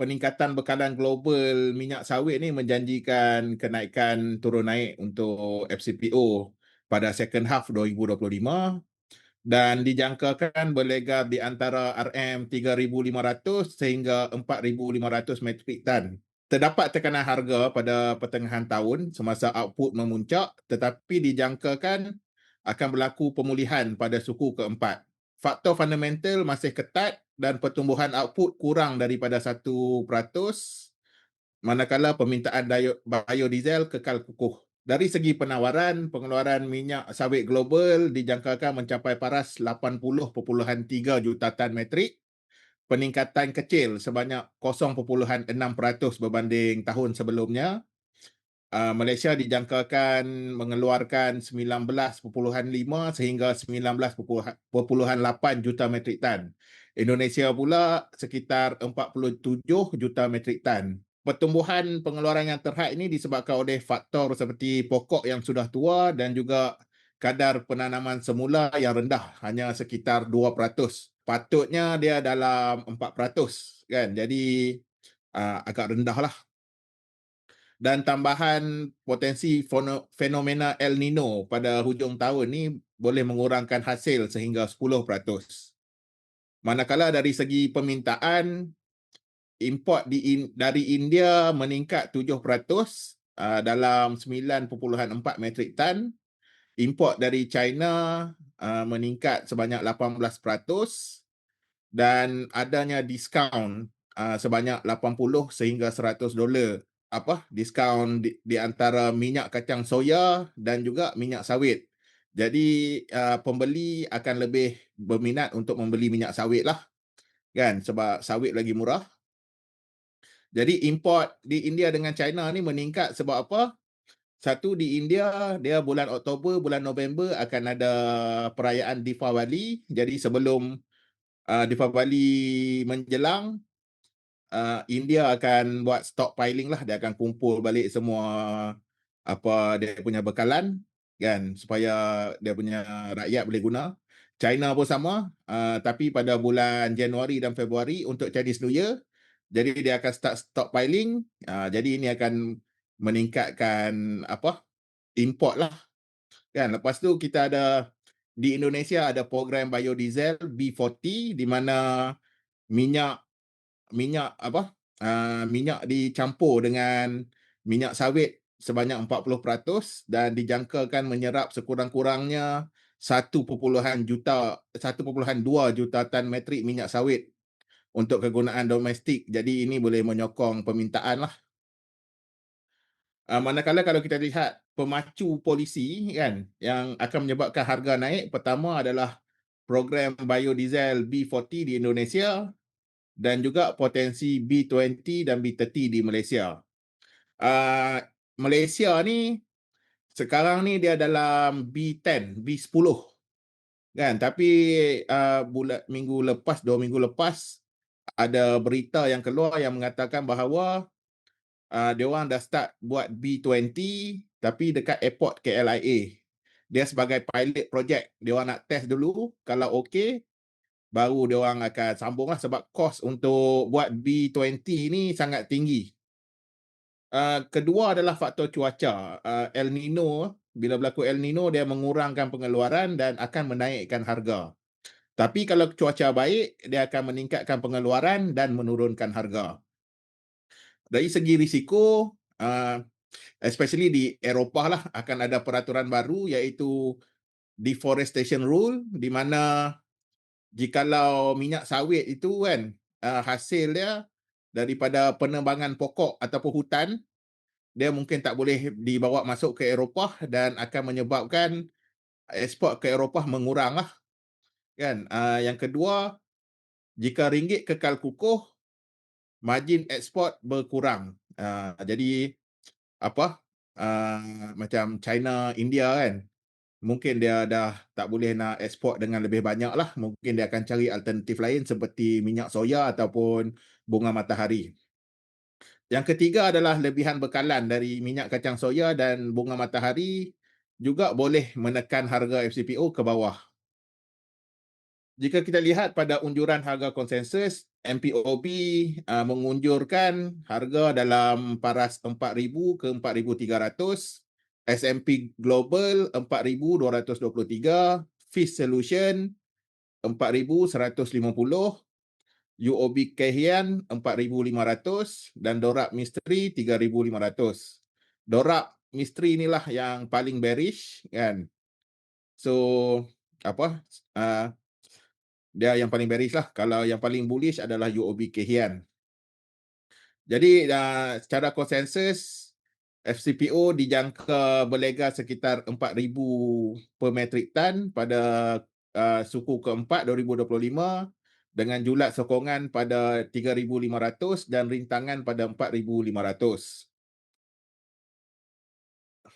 peningkatan bekalan global minyak sawit ni menjanjikan kenaikan turun naik untuk FCPO pada second half 2025 dan dijangkakan berlegar di antara RM3,500 sehingga 4,500 metrik tan. Terdapat tekanan harga pada pertengahan tahun semasa output memuncak tetapi dijangkakan akan berlaku pemulihan pada suku keempat. Faktor fundamental masih ketat dan pertumbuhan output kurang daripada 1% manakala permintaan biodiesel kekal kukuh. Dari segi penawaran, pengeluaran minyak sawit global dijangkakan mencapai paras 80.3 juta tan metrik peningkatan kecil sebanyak 0.6% berbanding tahun sebelumnya. Uh, Malaysia dijangkakan mengeluarkan 19.5 sehingga 19.8 juta metrik tan. Indonesia pula sekitar 47 juta metrik tan. Pertumbuhan pengeluaran yang terhad ini disebabkan oleh faktor seperti pokok yang sudah tua dan juga kadar penanaman semula yang rendah hanya sekitar 2% patutnya dia dalam 4% kan jadi uh, agak rendah lah dan tambahan potensi fenomena El Nino pada hujung tahun ni boleh mengurangkan hasil sehingga 10%. Manakala dari segi permintaan import di in, dari India meningkat 7% uh, dalam 9.4 metrik tan. Import dari China uh, meningkat sebanyak 18% dan adanya diskaun uh, sebanyak 80 sehingga 100 dolar apa diskaun di, di antara minyak kacang soya dan juga minyak sawit. Jadi uh, pembeli akan lebih berminat untuk membeli minyak sawit lah kan sebab sawit lagi murah. Jadi import di India dengan China ni meningkat sebab apa? Satu di India dia bulan Oktober bulan November akan ada perayaan Deepavali. Jadi sebelum uh, Deepavali menjelang uh, India akan buat stockpiling lah dia akan kumpul balik semua apa dia punya bekalan kan supaya dia punya rakyat boleh guna. China pun sama uh, tapi pada bulan Januari dan Februari untuk Chinese New Year jadi dia akan start stockpiling uh, jadi ini akan meningkatkan apa import lah. Kan lepas tu kita ada di Indonesia ada program biodiesel B40 di mana minyak minyak apa uh, minyak dicampur dengan minyak sawit sebanyak 40% dan dijangkakan menyerap sekurang-kurangnya 1.2 juta 1.2 juta tan metrik minyak sawit untuk kegunaan domestik. Jadi ini boleh menyokong permintaan lah. Uh, manakala kalau kita lihat pemacu polisi kan yang akan menyebabkan harga naik pertama adalah program biodiesel B40 di Indonesia dan juga potensi B20 dan B30 di Malaysia. Uh, Malaysia ni sekarang ni dia dalam B10, B10 kan tapi uh, bulan minggu lepas dua minggu lepas ada berita yang keluar yang mengatakan bahawa uh, dia orang dah start buat B20 tapi dekat airport KLIA. Dia sebagai pilot project. Dia orang nak test dulu. Kalau okey, baru dia orang akan sambung lah sebab kos untuk buat B20 ni sangat tinggi. Uh, kedua adalah faktor cuaca. Uh, El Nino, bila berlaku El Nino, dia mengurangkan pengeluaran dan akan menaikkan harga. Tapi kalau cuaca baik, dia akan meningkatkan pengeluaran dan menurunkan harga dari segi risiko uh, especially di Eropah lah akan ada peraturan baru iaitu deforestation rule di mana jikalau minyak sawit itu kan uh, hasil dia daripada penebangan pokok ataupun hutan dia mungkin tak boleh dibawa masuk ke Eropah dan akan menyebabkan ekspor ke Eropah mengurang lah kan uh, yang kedua jika ringgit kekal kukuh margin ekspor berkurang. Uh, jadi apa? Uh, macam China, India kan. Mungkin dia dah tak boleh nak ekspor dengan lebih banyak lah. Mungkin dia akan cari alternatif lain seperti minyak soya ataupun bunga matahari. Yang ketiga adalah lebihan bekalan dari minyak kacang soya dan bunga matahari juga boleh menekan harga FCPO ke bawah. Jika kita lihat pada unjuran harga konsensus, MPOB uh, mengunjurkan harga dalam paras 4000 ke 4300 SMP Global 4223 Fish Solution 4150 UOB Kehian 4500 dan Dorak Misteri 3500 Dorak Misteri inilah yang paling bearish kan so apa uh, dia yang paling bearish lah. Kalau yang paling bullish adalah UOB Kehian. Jadi uh, secara konsensus FCPO dijangka berlega sekitar 4000 per metric ton pada uh, suku keempat 2025 dengan julat sokongan pada 3500 dan rintangan pada 4500.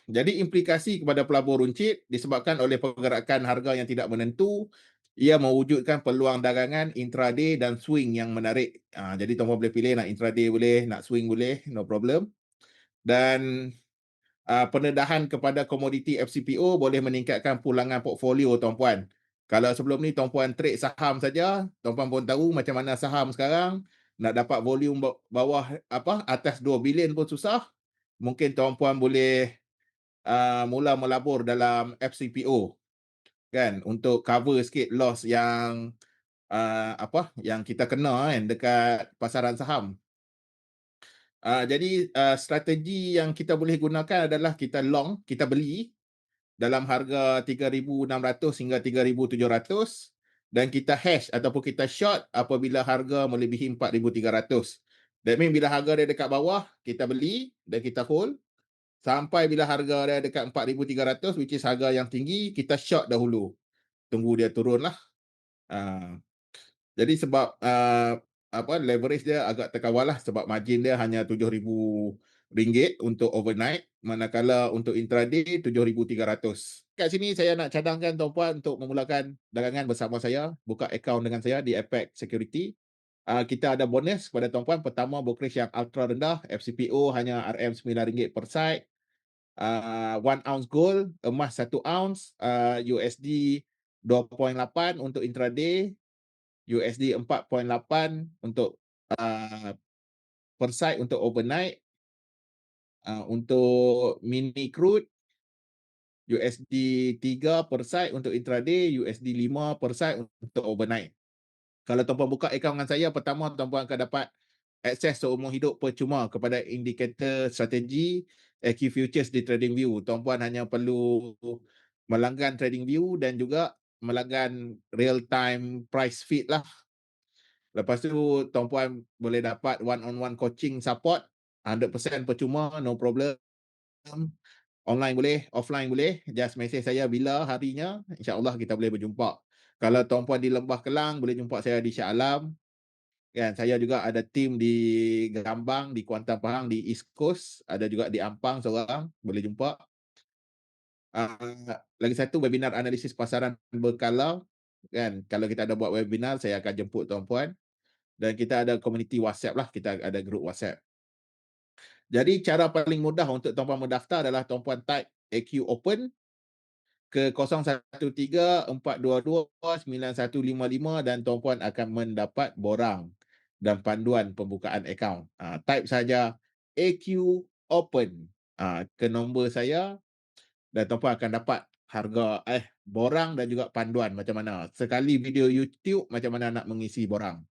Jadi implikasi kepada pelabur runcit disebabkan oleh pergerakan harga yang tidak menentu ia mewujudkan peluang dagangan intraday dan swing yang menarik. Ha, jadi tuan-tuan boleh pilih nak intraday boleh, nak swing boleh, no problem. Dan uh, pendedahan kepada komoditi FCPO boleh meningkatkan pulangan portfolio tuan-puan. Kalau sebelum ni tuan-puan trade saham saja, tuan-puan pun tahu macam mana saham sekarang, nak dapat volume bawah apa atas 2 bilion pun susah. Mungkin tuan-puan boleh uh, mula melabur dalam FCPO kan untuk cover sikit loss yang uh, apa yang kita kena kan dekat pasaran saham. Uh, jadi uh, strategi yang kita boleh gunakan adalah kita long, kita beli dalam harga 3600 hingga 3700 dan kita hash ataupun kita short apabila harga melebihi 4300. That mean bila harga dia dekat bawah, kita beli dan kita hold. Sampai bila harga dia dekat 4300 which is harga yang tinggi kita short dahulu. Tunggu dia turun lah uh, jadi sebab uh, apa leverage dia agak terkawal lah sebab margin dia hanya 7000 ringgit untuk overnight manakala untuk intraday 7300 kat sini saya nak cadangkan tuan-puan untuk memulakan dagangan bersama saya buka account dengan saya di Apex Security Uh, kita ada bonus kepada tuan-puan. Pertama, brokerage yang ultra rendah. FCPO hanya RM9 per site uh, one ounce gold, emas satu ounce, uh, USD 2.8 untuk intraday, USD 4.8 untuk uh, per site untuk overnight, uh, untuk mini crude, USD 3 per site untuk intraday, USD 5 per site untuk overnight. Kalau tuan-puan buka akaun dengan saya, pertama tuan-puan akan dapat akses seumur hidup percuma kepada indikator strategi EQ Futures di TradingView. Tuan-puan hanya perlu melanggan TradingView dan juga melanggan real time price feed lah. Lepas tu tuan-puan boleh dapat one on one coaching support 100% percuma no problem. Online boleh, offline boleh. Just message saya bila harinya, insya-Allah kita boleh berjumpa. Kalau tuan-puan di Lembah Kelang boleh jumpa saya di Shah Alam. Kan saya juga ada tim di Gambang, di Kuantan Pahang, di East Coast, ada juga di Ampang seorang, boleh jumpa. Uh, lagi satu webinar analisis pasaran berkala kan kalau kita ada buat webinar saya akan jemput tuan-puan dan kita ada komuniti WhatsApp lah kita ada grup WhatsApp. Jadi cara paling mudah untuk tuan-puan mendaftar adalah tuan-puan type AQ open ke 0134229155 dan tuan-puan akan mendapat borang dan panduan pembukaan akaun. Uh, type saja AQ Open uh, ke nombor saya dan tuan-puan akan dapat harga eh borang dan juga panduan macam mana. Sekali video YouTube macam mana nak mengisi borang.